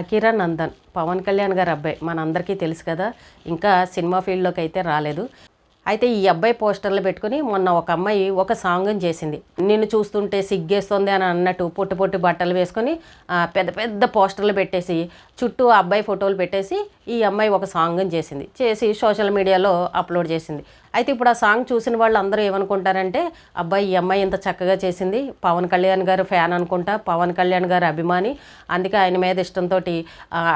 Akira Nandan Pawan Kalyan గారి అబ్బాయి. మనందరికీ తెలుసు కదా ఇంకా సినిమా ఫీల్డ్లోకి అయితే రాలేదు. అయితే ఈ అబ్బాయి పోస్టర్లు పెట్టుకుని మొన్న ఒక అమ్మాయి ఒక సాంగ్ చేసింది. నిన్ను చూస్తుంటే సిగ్గేస్తుంది అని అన్నట్టు పొట్టి పొట్టి బట్టలు వేసుకొని పెద్ద పెద్ద పోస్టర్లు పెట్టేసి చుట్టూ అబ్బాయి ఫోటోలు పెట్టేసి ఈ అమ్మాయి ఒక సాంగ్ చేసింది. చేసి సోషల్ మీడియాలో అప్లోడ్ చేసింది. అయితే ఇప్పుడు ఆ సాంగ్ చూసిన వాళ్ళు అందరూ ఏమనుకుంటారంటే అబ్బాయి ఈ అమ్మాయి ఇంత చక్కగా చేసింది. పవన్ కళ్యాణ్ గారు ఫ్యాన్ అనుకుంటా. పవన్ కళ్యాణ్ గారు అభిమాని. అందుకే ఆయన మీద ఇష్టంతో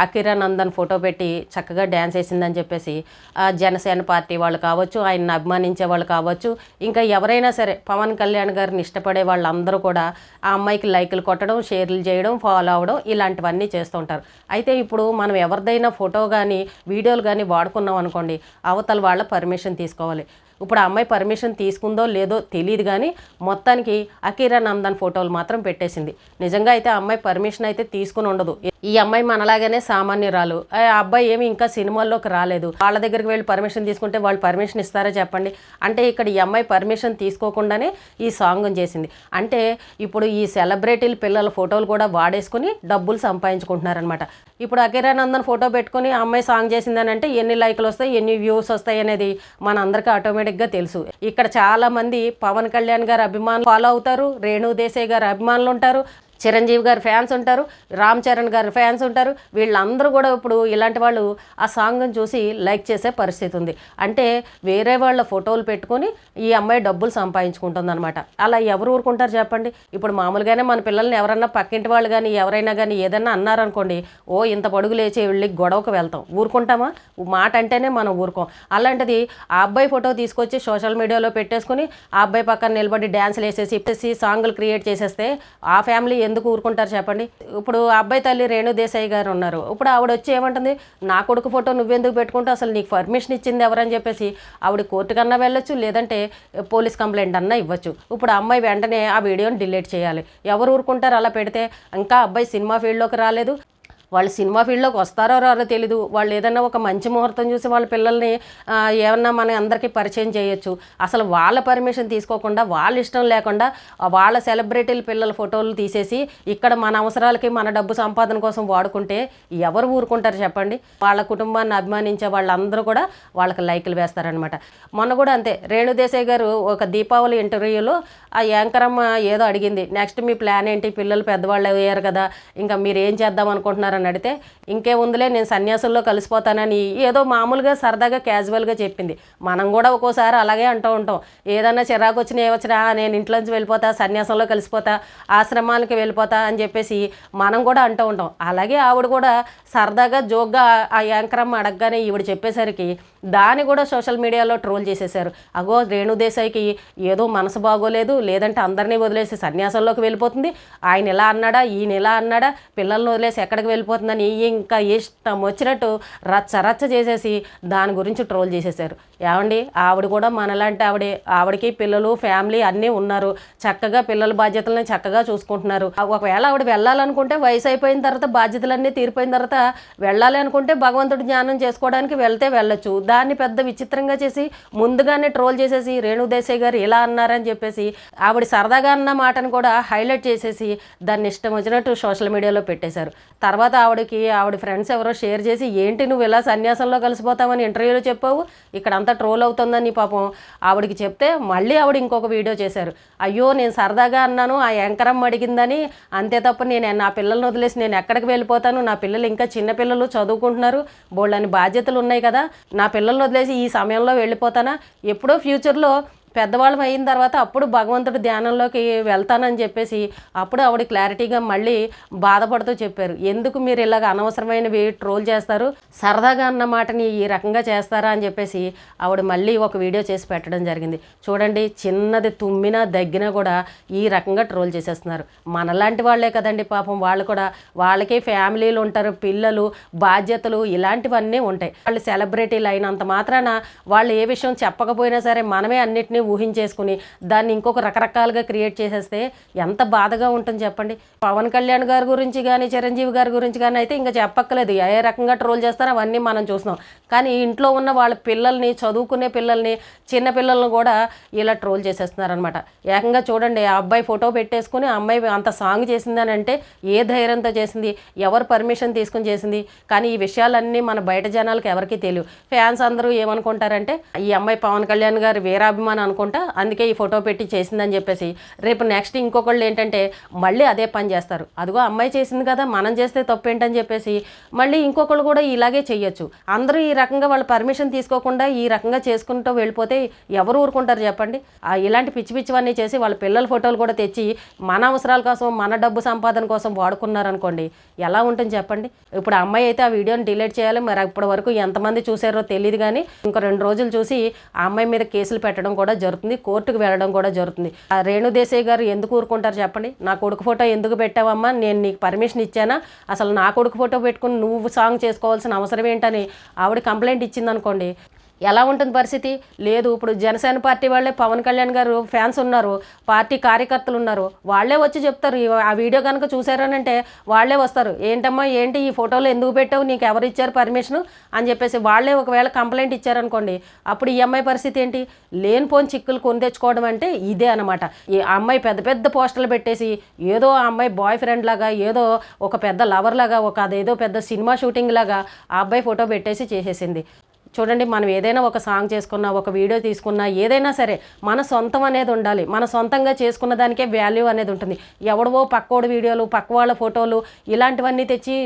అకిరా నందన్ ఫోటో పెట్టి చక్కగా డ్యాన్స్ వేసిందని చెప్పేసి ఆ, జనసేన పార్టీ వాళ్ళు కావచ్చు ఆయన్ని అభిమానించే వాళ్ళు కావచ్చు ఇంకా ఎవరైనా సరే పవన్ కళ్యాణ్ గారిని ఇష్టపడే వాళ్ళందరూ కూడా ఆ అమ్మాయికి లైకులు కొట్టడం షేర్లు చేయడం ఫాలో అవ్వడం ఇలాంటివన్నీ చేస్తుంటారు అయితే ఇప్పుడు మనం ఎవరిదైనా ఫోటో కానీ వీడియోలు కానీ వాడుకున్నాం అనుకోండి అవతల వాళ్ళ పర్మిషన్ తీసుకోవాలి. ఇప్పుడు ఆ అమ్మాయి పర్మిషన్ తీసుకుందో లేదో తెలియదు కానీ మొత్తానికి అకీరా నందన్ ఫోటోలు మాత్రం పెట్టేసింది. నిజంగా అయితే ఆ అమ్మాయి పర్మిషన్ అయితే తీసుకుని ఉండదు. ఈ అమ్మాయి మనలాగానే సామాన్యురాలు. ఆ అబ్బాయి ఏమి ఇంకా సినిమాల్లోకి రాలేదు. వాళ్ళ దగ్గరికి వెళ్ళి పర్మిషన్ తీసుకుంటే వాళ్ళు పర్మిషన్ ఇస్తారా చెప్పండి. అంటే ఇక్కడ ఈ అమ్మాయి పర్మిషన్ తీసుకోకుండానే ఈ సాంగ్ చేసింది. అంటే ఇప్పుడు ఈ సెలబ్రిటీల పిల్లల ఫోటోలు కూడా వాడేసుకుని డబ్బులు సంపాదించుకుంటున్నారనమాట ఇప్పుడు అకిరానందన్ ఫోటో పెట్టుకుని అమ్మాయి సాంగ్ చేసిందని అంటే ఎన్ని లైక్లు వస్తాయి ఎన్ని వ్యూస్ వస్తాయి అనేది మన అందరికీ ఆటోమేటిక్గా తెలుసు. ఇక్కడ చాలామంది పవన్ కళ్యాణ్ గారు అభిమానులు ఫాలో అవుతారు రేణు దేశాయ్ గారు అభిమానులు ఉంటారు చిరంజీవి గారి ఫ్యాన్స్ ఉంటారు రామ్ చరణ్ గారి ఫ్యాన్స్ ఉంటారు. వీళ్ళందరూ కూడా ఇప్పుడు ఇలాంటి వాళ్ళు ఆ సాంగ్ని చూసి లైక్ చేసే పరిస్థితి ఉంది. అంటే వేరే వాళ్ళ ఫోటోలు పెట్టుకొని ఈ అమ్మాయి డబ్బులు సంపాదించుకుంటుంది అనమాట అలా ఎవరు ఊరుకుంటారు చెప్పండి? ఇప్పుడు మామూలుగానే మన పిల్లల్ని ఎవరన్నా పక్కింటి వాళ్ళు కానీ ఎవరైనా కానీ ఏదన్నా అన్నారనుకోండి ఓ ఇంత పొడుగు లేచి వెళ్ళి గొడవకు వెళ్తాం. ఊరుకుంటామా? మాట అంటేనే మనం ఊరుకోం. అలాంటిది ఆ అబ్బాయి ఫోటో తీసుకొచ్చి సోషల్ మీడియాలో పెట్టేసుకుని ఆ అబ్బాయి పక్కన నిలబడి డ్యాన్స్లు వేసేసి ఇప్పేసి సాంగ్లు క్రియేట్ చేసేస్తే ఆ ఫ్యామిలీ ఎందుకు ఊరుకుంటారు చెప్పండి? ఇప్పుడు అబ్బాయి తల్లి రేణు దేశాయి గారు ఉన్నారు. ఇప్పుడు ఆవిడ వచ్చి ఏమంటుంది? నా కొడుకు ఫోటో నువ్వెందుకు పెట్టుకుంటావు అసలు నీకు పర్మిషన్ ఇచ్చింది ఎవరని చెప్పేసి ఆవిడ కోర్టుకన్నా వెళ్ళొచ్చు లేదంటే పోలీస్ కంప్లైంట్ అన్నా ఇవ్వచ్చు. ఇప్పుడు అమ్మాయి వెంటనే ఆ వీడియోని డిలీట్ చేయాలి. ఎవరు ఊరుకుంటారు అలా పెడితే? ఇంకా అబ్బాయి సినిమా ఫీల్డ్లోకి రాలేదు. వాళ్ళు సినిమా ఫీల్డ్లోకి వస్తారో రారో తెలీదు. వాళ్ళు ఏదైనా ఒక మంచి ముహూర్తం చూసి వాళ్ళ పిల్లల్ని ఏమన్నా మన అందరికీ పరిచయం చేయొచ్చు. అసలు వాళ్ళ పర్మిషన్ తీసుకోకుండా వాళ్ళ ఇష్టం లేకుండా వాళ్ళ సెలబ్రిటీల పిల్లల ఫోటోలు తీసేసి ఇక్కడ మన అవసరాలకి మన డబ్బు సంపాదన కోసం వాడుకుంటే ఎవరు ఊరుకుంటారు చెప్పండి? వాళ్ళ కుటుంబాన్ని అభిమానించే వాళ్ళందరూ కూడా వాళ్ళకి లైకులు వేస్తారనమాట మొన్న కూడా అంతే రేణుదేశాయ్ గారు ఒక దీపావళి ఇంటర్వ్యూలో ఆ యాంకరమ్మ ఏదో అడిగింది. నెక్స్ట్ మీ ప్లాన్ ఏంటి? పిల్లలు పెద్దవాళ్ళు అయ్యారు కదా ఇంకా మీరు ఏం చేద్దాం అనుకుంటున్నారని అడిగితే ఇంకేముందిలే నేను సన్యాసంలో కలిసిపోతానని ఏదో మామూలుగా సరదాగా క్యాజువల్గా చెప్పింది. మనం కూడా ఒక్కోసారి అలాగే అంటూ ఉంటాం. ఏదన్నా చిరాకు వచ్చినా ఏమొచ్చినా "ఆ, నేను ఇంట్లోంచి వెళ్ళిపోతా సన్యాసంలో కలిసిపోతా ఆశ్రమానికి వెళ్ళిపోతా అని చెప్పేసి మనం కూడా అంటూ ఉంటాం. అలాగే ఆవిడ కూడా సరదాగా జోక్గా ఆ యాంకరమ్మ అడగగానే ఈవిడ చెప్పేసరికి దాన్ని కూడా సోషల్ మీడియాలో ట్రోల్ చేసేసారు అగో రేణుదేశాయికి ఏదో మనసు బాగోలేదు లేదంటే అందరినీ వదిలేసి సన్యాసంలోకి వెళ్ళిపోతుంది. ఆయన ఇలా అన్నాడా ఈయన ఇలా అన్నాడా పిల్లల్ని వదిలేసి ఎక్కడికి వెళ్ళిపోతుందని ఇంకా ఇష్టం వచ్చినట్టు రచ్చ రచ్చ చేసేసి దాని గురించి ట్రోల్ చేసేసారు. ఏమండి? ఆవిడ కూడా మనలాంటి ఆవిడే ఆవిడకి పిల్లలు ఫ్యామిలీ అన్నీ ఉన్నారు. చక్కగా పిల్లల బాధ్యతలను చక్కగా చూసుకుంటున్నారు. ఒకవేళ ఆవిడ వెళ్ళాలనుకుంటే వయసు అయిపోయిన తర్వాత బాధ్యతలన్నీ తీరిపోయిన తర్వాత వెళ్ళాలి అనుకుంటే భగవంతుడి జ్ఞానం చేసుకోవడానికి వెళ్తే వెళ్ళొచ్చు. దాన్ని పెద్ద విచిత్రంగా చేసి ముందుగానే ట్రోల్ చేసేసి రేణుదేశాయ్ గారు ఇలా అన్నారని చెప్పేసి ఆవిడ సరదాగా అన్న మాటను కూడా హైలైట్ చేసేసి దాన్ని ఇష్టం వచ్చినట్టు సోషల్ మీడియాలో పెట్టేశారు. తర్వాత ఆవిడకి ఆవిడ ఫ్రెండ్స్ ఎవరో షేర్ చేసి ఏంటి నువ్వు ఇలా సన్యాసంలో కలిసిపోతావని ఇంటర్వ్యూలో చెప్పావు. ఇక్కడ అంతా ట్రోల్ అవుతుందని పాపం ఆవిడకి చెప్తే మళ్ళీ ఆవిడ ఇంకొక వీడియో చేశారు. అయ్యో నేను సరదాగా అన్నాను ఆ యాంకరమ్మ అడిగిందని. అంతే తప్ప నేను నా పిల్లల్ని వదిలేసి నేను ఎక్కడికి వెళ్ళిపోతాను? నా పిల్లలు ఇంకా చిన్న పిల్లలు చదువుకుంటున్నారు. బోళ్ళని బాధ్యతలు ఉన్నాయి కదా. నా పిల్లల్ని వదిలేసి ఈ సమయంలో వెళ్ళిపోతానా? ఎప్పుడో ఫ్యూచర్లో పెద్దవాళ్ళం అయిన తర్వాత అప్పుడు భగవంతుడు ధ్యానంలోకి వెళ్తానని చెప్పేసి అప్పుడు ఆవిడ క్లారిటీగా మళ్ళీ బాధపడుతూ చెప్పారు. ఎందుకు మీరు ఇలాగ అనవసరమైనవి ట్రోల్ చేస్తారు? సరదాగా అన్న మాటని ఈ రకంగా చేస్తారా అని చెప్పేసి ఆవిడ మళ్ళీ ఒక వీడియో చేసి పెట్టడం జరిగింది. చూడండి చిన్నది తుమ్మినా దగ్గినా కూడా ఈ రకంగా ట్రోల్ చేసేస్తున్నారు. మనలాంటి వాళ్ళే కదండి పాపం. వాళ్ళు కూడా వాళ్ళకే ఫ్యామిలీలు ఉంటారు పిల్లలు బాధ్యతలు ఇలాంటివన్నీ ఉంటాయి. వాళ్ళు సెలబ్రిటీలు అయినంత మాత్రాన వాళ్ళు ఏ విషయం చెప్పకపోయినా సరే మనమే అన్నిటినీ ఊహించేసుకుని దాన్ని ఇంకొక రకరకాలుగా క్రియేట్ చేసేస్తే ఎంత బాధగా ఉంటుంది చెప్పండి. పవన్ కళ్యాణ్ గారి గురించి కానీ చిరంజీవి గారి గురించి కానీ అయితే ఇంకా చెప్పక్కలేదు. ఏ రకంగా ట్రోల్ చేస్తారో అవన్నీ మనం చూస్తున్నాం. కానీ ఇంట్లో ఉన్న వాళ్ళ పిల్లల్ని చదువుకునే పిల్లల్ని చిన్న పిల్లల్ని కూడా ఇలా ట్రోల్ చేసేస్తున్నారనమాట ఏకంగా చూడండి ఆ అబ్బాయి ఫోటో పెట్టేసుకుని ఆ అమ్మాయి అంత సాంగ్ చేసిందని అంటే ఏ ధైర్యంతో చేసింది? ఎవరు పర్మిషన్ తీసుకుని చేసింది? కానీ ఈ విషయాలన్నీ మన బయట జనాలకు ఎవరికీ తెలియదు ఫ్యాన్స్ అందరూ ఏమనుకుంటారంటే ఈ అమ్మాయి పవన్ కళ్యాణ్ గారి వీరాభిమానం అనుకుంటా అందుకే ఈ ఫోటో పెట్టి చేసిందని చెప్పేసి. రేపు నెక్స్ట్ ఇంకొకళ్ళు ఏంటంటే మళ్ళీ అదే పని చేస్తారు. అదిగో అమ్మాయి చేసింది కదా మనం చేస్తే తప్పేంటని చెప్పేసి. మళ్ళీ ఇంకొకళ్ళు కూడా ఇలాగే చేయొచ్చు అందరూ ఈ రకంగా వాళ్ళ పర్మిషన్ తీసుకోకుండా ఈ రకంగా చేసుకుంటూ వెళ్ళిపోతే ఎవరు ఊరుకుంటారు చెప్పండి? ఇలాంటి పిచ్చి పిచ్చివన్నీ చేసి వాళ్ళ పిల్లల ఫోటోలు కూడా తెచ్చి మన అవసరాల కోసం మన డబ్బు సంపాదన కోసం వాడుకున్నారనుకోండి ఎలా ఉంటుంది చెప్పండి? ఇప్పుడు అమ్మాయి అయితే ఆ వీడియోని డిలీట్ చేయాలి మరి ఇప్పటి వరకు ఎంతమంది చూసారో తెలియదు కానీ ఇంకో రెండు రోజులు చూసి ఆ అమ్మాయి మీద కేసులు పెట్టడం కూడా జరుగుతుంది కోర్టుకు వెళ్ళడం కూడా జరుగుతుంది. ఆ రేణుదేశాయ్ గారు ఎందుకు ఊరుకుంటారు చెప్పండి? నా కొడుకు ఫోటో ఎందుకు పెట్టావమ్మా? నేను నీకు పర్మిషన్ ఇచ్చానా? అసలు నా కొడుకు ఫోటో పెట్టుకుని నువ్వు సాంగ్ చేసుకోవాల్సిన అవసరం ఏంటని ఆవిడ కంప్లైంట్ ఇచ్చిందనుకోండి ఎలా ఉంటుంది పరిస్థితి? లేదు ఇప్పుడు జనసేన పార్టీ వాళ్ళే పవన్ కళ్యాణ్ గారు ఫ్యాన్స్ ఉన్నారు పార్టీ కార్యకర్తలు ఉన్నారు వాళ్ళే వచ్చి చెప్తారు ఆ వీడియో కనుక చూసారనంటే వాళ్ళే వస్తారు. ఏంటమ్మా ఏంటి ఈ ఫోటోలు ఎందుకు పెట్టావు నీకు ఎవరు ఇచ్చారు పర్మిషన్ అని చెప్పేసి వాళ్ళే ఒకవేళ కంప్లైంట్ ఇచ్చారనుకోండి అప్పుడు ఈ అమ్మాయి పరిస్థితి ఏంటి? లేనిపోని చిక్కులు కొని తెచ్చుకోవడం అంటే ఇదే అనమాట ఈ అమ్మాయి పెద్ద పెద్ద పోస్టర్లు పెట్టేసి ఏదో ఆ అమ్మాయి బాయ్ ఫ్రెండ్ లాగా ఏదో ఒక పెద్ద లవర్ లాగా ఒక అదేదో పెద్ద సినిమా షూటింగ్ లాగా ఆ అబ్బాయి ఫోటో పెట్టేసి చేసేసింది. చూడండి మనం ఏదైనా ఒక సాంగ్ చేసుకున్నా ఒక వీడియో తీసుకున్నా ఏదైనా సరే మన సొంతం అనేది ఉండాలి. మన సొంతంగా చేసుకున్న దానికే వాల్యూ అనేది ఉంటుంది. ఎవడవో పక్కోడి వీడియోలు పక్క వాళ్ళ ఫోటోలు ఇలాంటివన్నీ తెచ్చి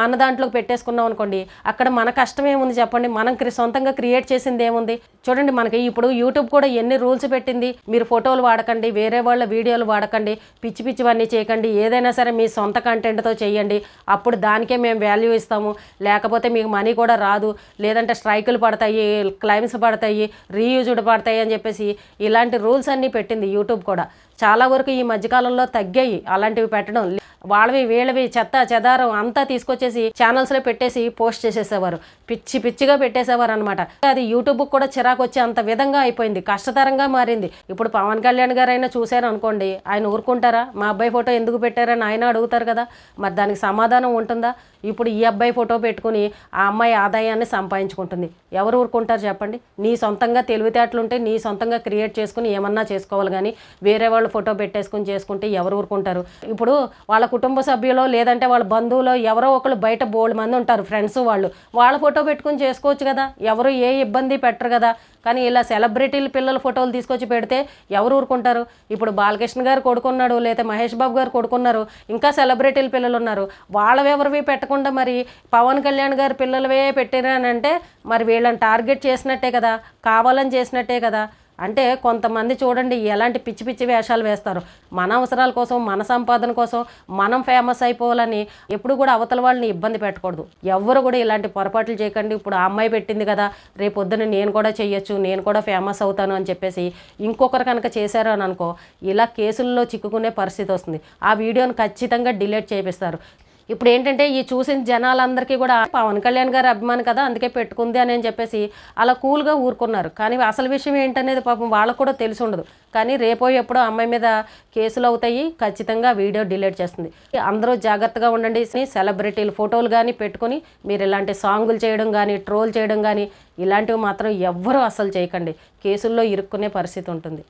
మన దాంట్లోకి పెట్టేసుకున్నాం అనుకోండి అక్కడ మన కష్టం ఏముంది చెప్పండి? మనం సొంతంగా క్రియేట్ చేసింది ఏముంది? చూడండి మనకి ఇప్పుడు యూట్యూబ్ కూడా ఎన్ని రూల్స్ పెట్టింది. మీరు ఫోటోలు వాడకండి వేరే వాళ్ళ వీడియోలు వాడకండి పిచ్చి పిచ్చివన్నీ చేయకండి. ఏదైనా సరే మీ సొంత కంటెంట్తో చేయండి. అప్పుడు దానికే మేము వాల్యూ ఇస్తాము. లేకపోతే మీకు మనీ కూడా రాదు. లేదంటే స్ట్రైకులు పడతాయి క్లైమ్స్ పడతాయి రీయూజ్డ్ పడతాయి అని చెప్పేసి ఇలాంటి రూల్స్ అన్నీ పెట్టింది యూట్యూబ్ కూడా. చాలా వరకు ఈ మధ్యకాలంలో తగ్గాయి అలాంటివి పెట్టడం. వాళ్ళవి వీళ్ళవి చెత్త చెదారం అంతా తీసుకొచ్చేసి ఛానల్స్లో పెట్టేసి పోస్ట్ చేసేసేవారు. పిచ్చి పిచ్చిగా పెట్టేసేవారు అనమాట అది యూట్యూబ్ కూడా చిరాకు వచ్చే అంత విధంగా అయిపోయింది. కష్టతరంగా మారింది. ఇప్పుడు పవన్ కళ్యాణ్ గారైనా చూశారు అనుకోండి ఆయన ఊరుకుంటారా? మా అబ్బాయి ఫోటో ఎందుకు పెట్టారని ఆయన అడుగుతారు కదా. మరి దానికి సమాధానం ఉంటుందా? ఇప్పుడు ఈ అబ్బాయి ఫోటో పెట్టుకుని ఆ అమ్మాయి ఆదాయాన్ని సంపాదించుకుంటుంది. ఎవరు ఊరుకుంటారు చెప్పండి? నీ సొంతంగా తెలివితేటలుంటే నీ సొంతంగా క్రియేట్ చేసుకుని ఏమన్నా చేసుకోవాలి కానీ వేరే వాళ్ళు ఫోటో పెట్టేసుకుని చేసుకుంటే ఎవరు ఊరుకుంటారు? ఇప్పుడు వాళ్ళ కుటుంబ సభ్యులో లేదంటే వాళ్ళ బంధువులో ఎవరో ఒకళ్ళు బయట బోల్డ్ మంది ఉంటారు ఫ్రెండ్స్ వాళ్ళు. వాళ్ళ ఫోటో పెట్టుకుని చేసుకోవచ్చు కదా? ఎవరు ఏ ఇబ్బంది పెట్టరు కదా? కానీ ఇలా సెలబ్రిటీల పిల్లల ఫోటోలు తీసుకొచ్చి పెడితే ఎవరు ఊరుకుంటారు? ఇప్పుడు బాలకృష్ణ గారు కొడుకున్నాడు లేదా మహేష్ బాబు గారు కొడుకున్నారు ఇంకా సెలబ్రిటీల పిల్లలు ఉన్నారు. వాళ్ళవెవరివి పెట్టకుండా మరి పవన్ కళ్యాణ్ గారి పిల్లలవే పెట్టినానంటే మరి వీళ్ళని టార్గెట్ చేసినట్టే కదా కావాలని చేసినట్టే కదా. అంటే కొంతమంది చూడండి ఎలాంటి పిచ్చి పిచ్చి వేషాలు వేస్తారు. మన అవసరాల కోసం మన సంపాదన కోసం మనం ఫేమస్ అయిపోవాలని ఎప్పుడు కూడా అవతల వాళ్ళని ఇబ్బంది పెట్టకూడదు. ఎవ్వరు కూడా ఇలాంటి పొరపాట్లు చేయకండి. ఇప్పుడు ఆ అమ్మాయి పెట్టింది కదా రేపు పొద్దున నేను కూడా చేయొచ్చు నేను కూడా ఫేమస్ అవుతాను అని చెప్పేసి ఇంకొకరు కనుక చేశారు అని అనుకో ఇలా కేసుల్లో చిక్కుకునే పరిస్థితి వస్తుంది. ఆ వీడియోని ఖచ్చితంగా డిలీట్ చేపిస్తారు. ఇప్పుడు ఏంటంటే ఈ చూసిన జనాలందరికీ కూడా పవన్ కళ్యాణ్ గారి అభిమాని కదా అందుకే పెట్టుకుంది అని చెప్పేసి అలా కూల్గా ఊరుకున్నారు. కానీ అసలు విషయం ఏంటనేది పాపం వాళ్ళకు కూడా తెలిసి ఉండదు. కానీ రేపో ఎప్పుడో అమ్మాయి మీద కేసులు అవుతాయి ఖచ్చితంగా వీడియో డిలీట్ చేస్తుంది. అందరూ జాగ్రత్తగా ఉండండి. సెలబ్రిటీల ఫోటోలు కానీ పెట్టుకొని మీరు ఇలాంటి సాంగులు చేయడం కానీ ట్రోల్ చేయడం కానీ ఇలాంటివి మాత్రం ఎవ్వరూ అసలు చేయకండి. కేసుల్లో ఇరుక్కునే పరిస్థితి ఉంటుంది.